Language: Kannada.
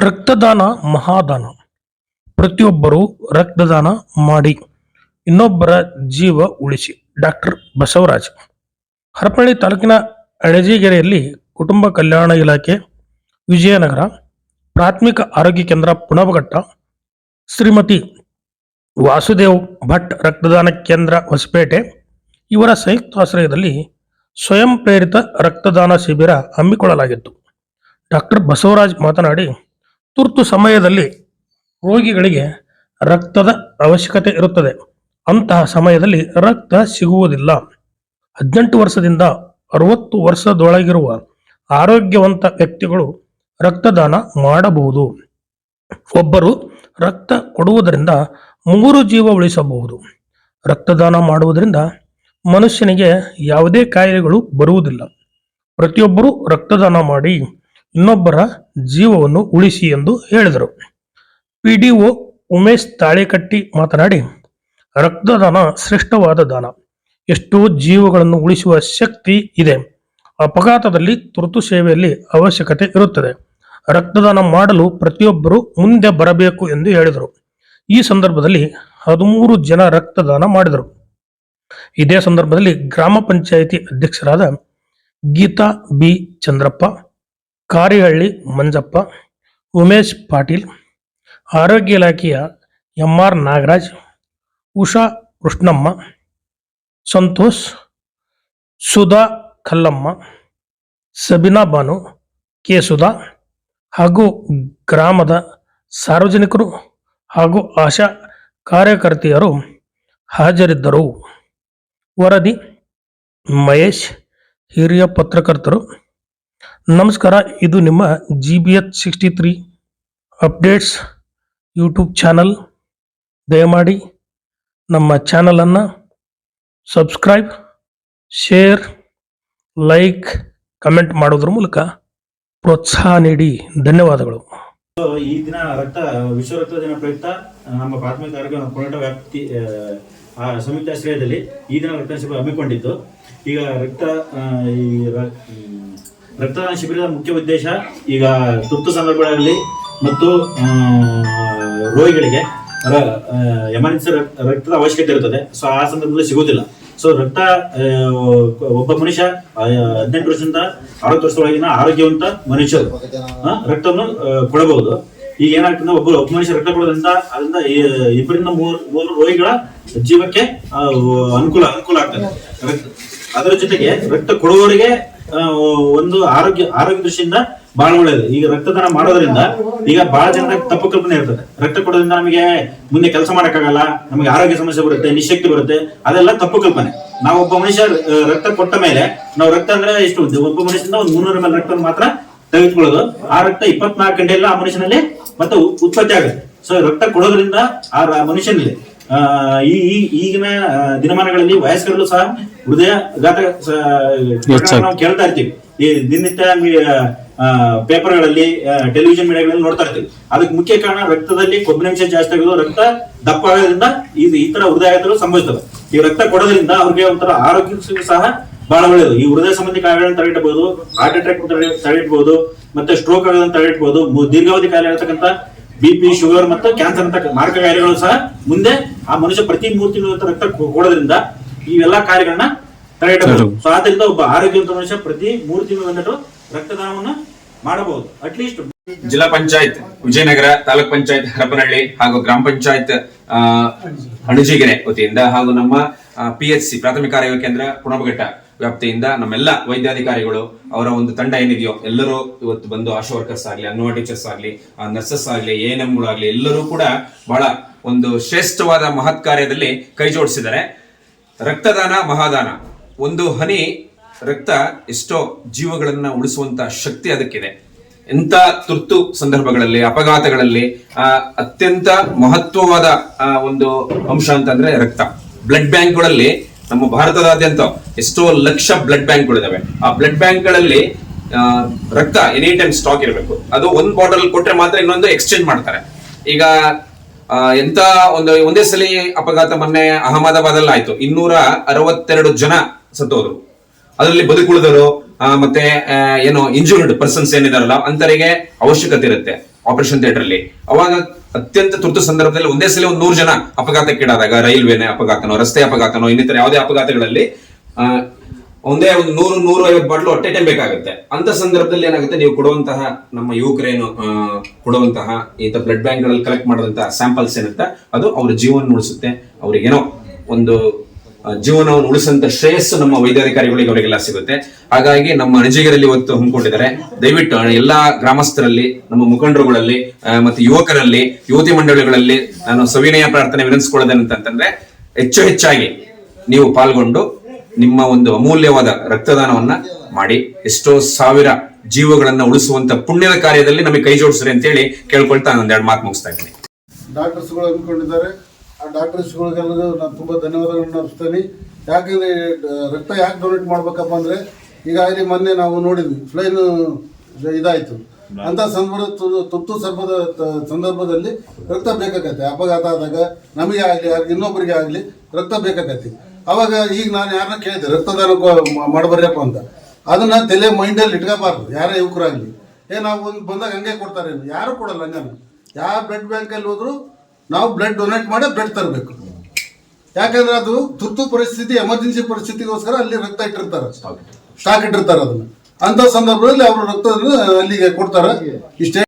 ರಕ್ತದಾನ ಮಹಾದಾನ. ಪ್ರತಿಯೊಬ್ಬರು ರಕ್ತದಾನ ಮಾಡಿ, ಇನ್ನೊಬ್ಬರ ಜೀವ ಉಳಿಸಿ. ಡಾಕ್ಟರ್ ಬಸವರಾಜ್. ಹರಪಳ್ಳಿ ತಾಲೂಕಿನ ಅಳಜಿಗೆರೆಯಲ್ಲಿ ಕುಟುಂಬ ಕಲ್ಯಾಣ ಇಲಾಖೆ, ವಿಜಯನಗರ, ಪ್ರಾಥಮಿಕ ಆರೋಗ್ಯ ಕೇಂದ್ರ ಪುನವಘಟ್ಟ, ಶ್ರೀಮತಿ ವಾಸುದೇವ್ ಭಟ್ ರಕ್ತದಾನ ಕೇಂದ್ರ ಹೊಸಪೇಟೆ, ಇವರ ಸಂಯುಕ್ತಾಶ್ರಯದಲ್ಲಿ ಸ್ವಯಂ ಪ್ರೇರಿತ ರಕ್ತದಾನ ಶಿಬಿರ ಹಮ್ಮಿಕೊಳ್ಳಲಾಗಿತ್ತು. ಡಾಕ್ಟರ್ ಬಸವರಾಜ್ ಮಾತನಾಡಿ ತುರ್ತು ಸಮಯದಲ್ಲಿ ರೋಗಿಗಳಿಗೆ ರಕ್ತದ ಅವಶ್ಯಕತೆ ಇರುತ್ತದೆ. ಅಂತಹ ಸಮಯದಲ್ಲಿ ರಕ್ತ ಸಿಗುವುದಿಲ್ಲ. ಹದಿನೆಂಟು ವರ್ಷದಿಂದ ಅರವತ್ತು ವರ್ಷದೊಳಗಿರುವ ಆರೋಗ್ಯವಂತ ವ್ಯಕ್ತಿಗಳು ರಕ್ತದಾನ ಮಾಡಬಹುದು. ಒಬ್ಬರು ರಕ್ತ ಕೊಡುವುದರಿಂದ ಮೂರು ಜೀವ ಉಳಿಸಬಹುದು. ರಕ್ತದಾನ ಮಾಡುವುದರಿಂದ ಮನುಷ್ಯನಿಗೆ ಯಾವುದೇ ಕಾಯಿಲೆಗಳು ಬರುವುದಿಲ್ಲ. ಪ್ರತಿಯೊಬ್ಬರೂ ರಕ್ತದಾನ ಮಾಡಿ ಇನ್ನೊಬ್ಬರ ಜೀವವನ್ನು ಉಳಿಸಿ ಎಂದು ಹೇಳಿದರು. ಪಿಡಿಒ ಉಮೇಶ್ ತಾಳೆಕಟ್ಟಿ ಮಾತನಾಡಿ, ರಕ್ತದಾನ ಶ್ರೇಷ್ಠವಾದ ದಾನ. ಎಷ್ಟೋ ಜೀವಗಳನ್ನು ಉಳಿಸುವ ಶಕ್ತಿ ಇದೆ. ಅಪಘಾತದಲ್ಲಿ ತುರ್ತು ಸೇವೆಯಲ್ಲಿ ಅವಶ್ಯಕತೆ ಇರುತ್ತದೆ. ರಕ್ತದಾನ ಮಾಡಲು ಪ್ರತಿಯೊಬ್ಬರು ಮುಂದೆ ಬರಬೇಕು ಎಂದು ಹೇಳಿದರು. ಈ ಸಂದರ್ಭದಲ್ಲಿ ಹದಿಮೂರು ಜನ ರಕ್ತದಾನ ಮಾಡಿದರು. ಇದೇ ಸಂದರ್ಭದಲ್ಲಿ ಗ್ರಾಮ ಪಂಚಾಯಿತಿ ಅಧ್ಯಕ್ಷರಾದ ಗೀತಾ ಬಿ ಚಂದ್ರಪ್ಪ ಕಾರಿಹಳ್ಳಿ ಮಂಜಪ್ಪ, ಉಮೇಶ್ ಪಾಟೀಲ್, ಆರೋಗ್ಯ ಇಲಾಖೆಯ M R Nagaraj, Usha Krishnamma, Santosh, Sudha Kallamma, Sabina Banu, K Sudha ಹಾಗೂ ಗ್ರಾಮದ ಸಾರ್ವಜನಿಕರು ಹಾಗೂ ಆಶಾ ಕಾರ್ಯಕರ್ತೆಯರು ಹಾಜರಿದ್ದರು. ವರದಿ, ಮಹೇಶ್, ಹಿರಿಯ ಪತ್ರಕರ್ತರು ನಮಸ್ಕಾರ ಇದು ನಿಮ್ಮ G B H sixty three updates YouTube channel ದಯಮಾಡಿ ನಮ್ಮ ಚಾನಲನ್ನು ಸಬ್ಸ್ಕ್ರೈಬ್ ಶೇರ್ ಲೈಕ್ ಕಮೆಂಟ್ ಮಾಡೋದ್ರ ಮೂಲಕ ಪ್ರೋತ್ಸಾಹ ನೀಡಿ. ಧನ್ಯವಾದಗಳು. ಈ ದಿನ ರಕ್ತ ವಿಶ್ವ ರಕ್ತ ದಿನ ಪ್ರಯುಕ್ತ ನಮ್ಮ ಪ್ರಾಥಮಿಕ ಆರೋಗ್ಯ ಹೋರಾಟ ವ್ಯಾಪ್ತಿ ಆ, ಆ ಸಂಯುಕ್ತ ಈ ದಿನ ರಕ್ತ ಶಿಬಿರ ಹಮ್ಮಿಕೊಂಡಿದ್ದು. ಈಗ ರಕ್ತ ಈ ರಕ್ತದಾನ ಶಿಬಿರದ ಮುಖ್ಯ ಉದ್ದೇಶ ಈಗ ತುರ್ತು ಸಂದರ್ಭಗಳಲ್ಲಿ ಮತ್ತು ರೋಗಿಗಳಿಗೆ ಎಮರ್ಜೆನ್ಸಿ ರಕ್ತದ ಅವಶ್ಯಕತೆ ಇರುತ್ತದೆ. ಸೊ ಆ ಸಂದರ್ಭದಲ್ಲಿ ಸಿಗುವುದಿಲ್ಲ. ಸೊ ರಕ್ತ ಒಬ್ಬ ಮನುಷ್ಯ ಹದಿನೆಂಟು ವರ್ಷದಿಂದ ಅರವತ್ತು ವರ್ಷದೊಳಗಿನ ಆರೋಗ್ಯವಂತ ಮನುಷ್ಯರು ರಕ್ತವನ್ನು ಕೊಡಬಹುದು. ಈಗ ಏನಾಗ್ತದೆ, ಒಬ್ಬ ಒಬ್ಬ ಮನುಷ್ಯ ರಕ್ತ ಕೊಡೋದ್ರಿಂದ ಅದರಿಂದ ಇಬ್ಬರಿಂದ ಮೂರು ಮೂರು ರೋಗಿಗಳ ಜೀವಕ್ಕೆ ಅನುಕೂಲ ಅನುಕೂಲ ಆಗ್ತದೆ. ಅದರ ಜೊತೆಗೆ ರಕ್ತ ಕೊಡುವವರಿಗೆ ಒಂದು ಆರೋಗ್ಯ ಆರೋಗ್ಯ ದೃಷ್ಟಿಯಿಂದ ಬಹಳ ಒಳ್ಳೇದು. ಈಗ ರಕ್ತದಾನ ಮಾಡೋದ್ರಿಂದ ಈಗ ಬಹಳ ಜನರ ತಪ್ಪು ಕಲ್ಪನೆ ಇರ್ತದೆ. ರಕ್ತ ಕೊಡೋದ್ರಿಂದ ನಮಗೆ ಮುಂದೆ ಕೆಲಸ ಮಾಡಕ್ಕಾಗಲ್ಲ, ನಮಗೆ ಆರೋಗ್ಯ ಸಮಸ್ಯೆ ಬರುತ್ತೆ, ನಿಶಕ್ತಿ ಬರುತ್ತೆ, ಅದೆಲ್ಲ ತಪ್ಪು ಕಲ್ಪನೆ. ನಾವು ಒಬ್ಬ ಮನುಷ್ಯ ರಕ್ತ ಕೊಟ್ಟ ಮೇಲೆ, ನಾವು ರಕ್ತ ಅಂದ್ರೆ ಎಷ್ಟು? ಒಬ್ಬ ಮನುಷ್ಯನ ಒಂದು ಮುನ್ನೂರ ಮೇಲೆ ರಕ್ತ ಮಾತ್ರ ತೆಗೆದುಕೊಳ್ಳೋದು. ಆ ರಕ್ತ ಇಪ್ಪತ್ನಾಲ್ಕು ಗಂಟೆಯಲ್ಲ ಆ ಮನುಷ್ಯನಲ್ಲಿ ಮತ್ತೆ ಉತ್ಪತ್ತಿ ಆಗುತ್ತೆ. ಸೊ ರಕ್ತ ಕೊಡೋದ್ರಿಂದ ಆ ಮನುಷ್ಯನಲ್ಲಿ ಈ ಈಗಿನ ದಿನಮಾನಗಳಲ್ಲಿ ವಯಸ್ಕರಲ್ಲೂ ಸಹ ಹೃದಯಘಾತ ಗಾತ್ರ ನಾವು ಕೇಳ್ತಾ ಇರ್ತೀವಿ. ಈ ದಿನನಿತ್ಯ ಪೇಪರ್ಗಳಲ್ಲಿ ಟೆಲಿವಿಷನ್ ಮೀಡಿಯಾಗಳಲ್ಲಿ ನೋಡ್ತಾ ಇರ್ತೀವಿ. ಅದಕ್ಕೆ ಮುಖ್ಯ ಕಾರಣ ರಕ್ತದಲ್ಲಿ ಕೊಬ್ಬಿನಾಂಶ ಜಾಸ್ತಿ ಆಗೋದು ರಕ್ತ ದಪ್ಪ ಆಗೋದ್ರಿಂದ ಇದು ಈ ತರ ಹೃದಯಾಘಾತಗಳು ಸಂಭವಿಸ್ತವೆ. ಈ ರಕ್ತ ಕೊಡೋದ್ರಿಂದ ಅವ್ರಿಗೆ ಒಂಥರ ಆರೋಗ್ಯ ಸಹ ಬಹಳ ಒಳ್ಳೆಯದು ಈ ಹೃದಯ ಸಂಬಂಧಿ ಕಾಯಿಲೆಗಳನ್ನು ತಡೆಗಟ್ಟಬಹುದು ಹಾರ್ಟ್ ಅಟ್ಯಾಕ್ ತಡೆಗಟ್ಟಬಹುದು ಮತ್ತೆ ಸ್ಟ್ರೋಕ್ ಆಗೋದನ್ನ ತಡೆಗಟ್ಟಬಹುದು ದೀರ್ಘಾವಧಿ ಕಾಯಿಲೆ ಇರತಕ್ಕಂತ ಬಿ ಪಿ ಶುಗರ್ ಮತ್ತು ಕ್ಯಾನ್ಸರ್ ಅಂತ ಮಾರಕ ಕಾಯಿಲೆಗಳು ಸಹ ಮುಂದೆ ಆ ಮನುಷ್ಯ ಪ್ರತಿ ಮೂರ್ತಿ ತಿಂಗಳು ರಕ್ತ ಕೊಡೋದ್ರಿಂದ ಇವೆಲ್ಲ ಕಾರ್ಯಗಳನ್ನ ತಡೆಗಟ್ಟಬಹುದು. ಸೊ ಆದ್ರಿಂದ ಒಬ್ಬ ಆರೋಗ್ಯವಂತ ಮನುಷ್ಯ ಪ್ರತಿ ಮೂರು ತಿಂಗಳು ರಕ್ತದಾನವನ್ನು ರಕ್ತದಾನವನ್ನ ಮಾಡಬಹುದು ಅಟ್ಲೀಸ್ಟ್ ಜಿಲ್ಲಾ ಪಂಚಾಯತ್ ವಿಜಯನಗರ ತಾಲೂಕ್ ಪಂಚಾಯತ್ ಹರಪನಹಳ್ಳಿ ಹಾಗೂ ಗ್ರಾಮ ಪಂಚಾಯತ್ ಆ, ಅಣಜಿಗೆರೆ ವತಿಯಿಂದ ಹಾಗೂ ನಮ್ಮ ಪಿ ಎಚ್ ಸಿ ಪ್ರಾಥಮಿಕ ಆರೋಗ್ಯ ಕೇಂದ್ರ ಪುಣಬಘಟ್ಟ ವ್ಯಾಪ್ತಿಯಿಂದ ನಮ್ಮೆಲ್ಲ ವೈದ್ಯಾಧಿಕಾರಿಗಳು ಅವರ ಒಂದು ತಂಡ ಏನಿದೆಯೋ ಎಲ್ಲರೂ ಇವತ್ತು ಬಂದು ಆಶಾ ವರ್ಕರ್ಸ್ ಆಗ್ಲಿ ಅಂಗನವಾಡಿ ಟೀಚರ್ಸ್ ಆಗ್ಲಿ ನರ್ಸಸ್ ಆಗ್ಲಿ ಎ ಎನ್ ಆಗ್ಲಿ ಎಲ್ಲರೂ ಕೂಡ ಬಹಳ ಒಂದು ಶ್ರೇಷ್ಠವಾದ ಮಹತ್ ಕಾರ್ಯದಲ್ಲಿ ಕೈ ಜೋಡಿಸಿದ್ದಾರೆ. ರಕ್ತದಾನ ಮಹಾದಾನ. ಒಂದು ಹನಿ ರಕ್ತ ಎಷ್ಟೋ ಜೀವಗಳನ್ನ ಉಳಿಸುವಂತ ಶಕ್ತಿ ಅದಕ್ಕಿದೆ. ಎಂತ ತುರ್ತು ಸಂದರ್ಭಗಳಲ್ಲಿ ಅಪಘಾತಗಳಲ್ಲಿ ಆ, ಅತ್ಯಂತ ಮಹತ್ವವಾದ ಒಂದು ಅಂಶ ಅಂತಂದ್ರೆ ರಕ್ತ. ಬ್ಲಡ್ ಬ್ಯಾಂಕ್ಗಳಲ್ಲಿ ನಮ್ಮ ಭಾರತದಾದ್ಯಂತ ಎಷ್ಟೋ ಲಕ್ಷ ಬ್ಲಡ್ ಬ್ಯಾಂಕ್ಗಳಿದಾವೆ. ಆ ಬ್ಲಡ್ ಬ್ಯಾಂಕ್ಗಳಲ್ಲಿ ಗಳಲ್ಲಿ ರಕ್ತ ಎನಿ ಟೈಮ್ ಸ್ಟಾಕ್ ಇರಬೇಕು. ಅದು ಒಂದು ಬಾಟಲ್ ಕೊಟ್ರೆ ಮಾತ್ರ ಇನ್ನೊಂದು ಎಕ್ಸ್ಚೇಂಜ್ ಮಾಡ್ತಾರೆ. ಈಗ ಎಂತ ಒಂದು, ಒಂದೇ ಸಲ ಅಪಘಾತ ಮೊನ್ನೆ ಅಹಮದಾಬಾದ್ ಆಯ್ತು. ಇನ್ನೂರ ಅರವತ್ತೆರಡು ಜನ ಸತ್ತೋದ್ರು. ಅದರಲ್ಲಿ ಬದುಕುಳಿದರು ಮತ್ತೆ ಏನು ಇಂಜೂರ್ಡ್ ಪರ್ಸನ್ಸ್ ಏನಿದಾರಲ್ಲ, ಅಂತರಿಗೆ ಅವಶ್ಯಕತೆ ಇರುತ್ತೆ. ಆಪರೇಷನ್ ಥಿಯೇಟರ್ ಅಲ್ಲಿ. ಅವಾಗ ಅತ್ಯಂತ ತುರ್ತು ಸಂದರ್ಭದಲ್ಲಿ ಒಂದೇ ಸಲ ಒಂದು ನೂರು ಜನ ಅಪಘಾತಕ್ಕೀಡಾದಾಗ ರೈಲ್ವೆನೇ ಅಪಘಾತನೋ, ರಸ್ತೆ ಅಪಘಾತನೋ, ಇನ್ನಿತರ ಯಾವುದೇ ಅಪಘಾತಗಳಲ್ಲಿ ಒಂದೇ ಒಂದು ನೂರು ನೂರು ಐವತ್ತು ಬಾಟ್ಲು ಹೊಟ್ಟೆ ಟೈಮ್ ಬೇಕಾಗುತ್ತೆ ಅಂತ ಸಂದರ್ಭದಲ್ಲಿ ಏನಾಗುತ್ತೆ? ನೀವು ಕೊಡುವಂತಹ ನಮ್ಮ ಯುವಕರೇನು ಕೊಡುವಂತಹ ಈ ಬ್ಲಡ್ ಬ್ಯಾಂಕ್ಗಳಲ್ಲಿ ಕಲೆಕ್ಟ್ ಮಾಡಿದಂತಹ ಸ್ಯಾಂಪಲ್ಸ್ ಏನಿರುತ್ತೆ, ಅದು ಅವ್ರ ಜೀವನ ಉಳಿಸುತ್ತೆ ಅವ್ರಿಗೇನೋ ಒಂದು ಜೀವನವನ್ನು ಉಳಿಸುವಂತ ಶ್ರೇಯಸ್ಸು ನಮ್ಮ ವೈದ್ಯಾಧಿಕಾರಿಗಳಿಗೆ ಅವರಿಗೆಲ್ಲ ಸಿಗುತ್ತೆ. ಹಾಗಾಗಿ ನಮ್ಮ ಅಣಜಿಗರಲ್ಲಿ ಇವತ್ತು ಹಮ್ಮಿಕೊಂಡಿದ್ದಾರೆ. ದಯವಿಟ್ಟು ಎಲ್ಲಾ ಗ್ರಾಮಸ್ಥರಲ್ಲಿ, ನಮ್ಮ ಮುಖಂಡರುಗಳಲ್ಲಿ ಮತ್ತು ಯುವಕರಲ್ಲಿ, ಯುವತಿ ಮಂಡಳಿಗಳಲ್ಲಿ ನಾನು ಸವಿನಯ ಪ್ರಾರ್ಥನೆ ವಿನಂತಿಸ್ಕೊಳ್ಳೋದೇನಂತಂದ್ರೆ ಹೆಚ್ಚು ಹೆಚ್ಚಾಗಿ ನೀವು ಪಾಲ್ಗೊಂಡು ನಿಮ್ಮ ಒಂದು ಅಮೂಲ್ಯವಾದ ರಕ್ತದಾನವನ್ನ ಮಾಡಿ, ಎಷ್ಟೋ ಸಾವಿರ ಜೀವಗಳನ್ನ ಉಳಿಸುವಂತ ಪುಣ್ಯದ ಕಾರ್ಯದಲ್ಲಿ ನಮಗೆ ಕೈ ಜೋಡಿಸ್ರಿ ಅಂತೇಳಿ ಕೇಳ್ಕೊಳ್ತಾ ನಾನು ಒಂದೆರಡು ಮಾತು ಮುಗಿಸ್ತಾ ಇದ್ದೀನಿ. ಡಾಕ್ಟರ್ಸ್ಗಳು ಅಂದ್ಕೊಂಡಿದ್ದಾರೆ. ಆ ಡಾಕ್ಟರ್ಸ್ಗಳಿಗೆಲ್ಲರೂ ನಾನು ತುಂಬ ಧನ್ಯವಾದಗಳನ್ನ ಅರ್ಪಿಸ್ತೇನೆ. ಯಾಕಂದರೆ ರಕ್ತ ಯಾಕೆ ಡೊನೇಟ್ ಮಾಡ್ಬೇಕಪ್ಪ ಅಂದರೆ ಈಗಾಗಲೇ ಮೊನ್ನೆ ನಾವು ನೋಡಿದ್ವಿ ಫ್ಲೈನ್ ಇದಾಯಿತು. ಅಂಥ ಸಂದರ್ಭದ ತುರ್ತು ಸಂದರ್ಭದ ಸಂದರ್ಭದಲ್ಲಿ ರಕ್ತ ಬೇಕಾಗತ್ತೆ. ಅಪಘಾತ ಆದಾಗ ನಮಗೆ ಆಗಲಿ ಇನ್ನೊಬ್ಬರಿಗೆ ಆಗಲಿ ರಕ್ತ ಬೇಕಾಗತ್ತೆ. ಅವಾಗ ಈಗ ನಾನು ಯಾರನ್ನ ಕೇಳಿದೆ ರಕ್ತದಾನ ಮಾಡಬರ್ಯಪ್ಪ ಅಂತ. ಅದನ್ನ ತಲೆ ಮೈಂಡಲ್ಲಿ ಇಟ್ಕೋಬಾರ್ದು, ಯಾರೇ ಯುವಕರಾಗಲಿ. ಏ, ನಾವು ಬಂದಾಗ ಹಂಗೆ ಕೊಡ್ತಾರೆ. ಯಾರು ಕೊಡಲ್ಲ ಹಂಗನ? ಯಾವ ಬ್ಲಡ್ ಬ್ಯಾಂಕಲ್ಲಿ ಹೋದ್ರು ನಾವು ಬ್ಲಡ್ ಡೊನೇಟ್ ಮಾಡಿ ಬ್ಲಡ್ ತರಬೇಕು. ಯಾಕಂದ್ರೆ ಅದು ತುರ್ತು ಪರಿಸ್ಥಿತಿ ಎಮರ್ಜೆನ್ಸಿ ಪರಿಸ್ಥಿತಿಗೋಸ್ಕರ ಅಲ್ಲಿ ರಕ್ತ ಇಟ್ಟಿರ್ತಾರೆ. ಸ್ಟಾಕ್ ಇಟ್ಟಿರ್ತಾರೆ ಅದನ್ನ. ಅಂತ ಸಂದರ್ಭದಲ್ಲಿ ಅವರು ರಕ್ತ ಅಲ್ಲಿಗೆ ಕೊಡ್ತಾರೆ. ಇಷ್ಟೇ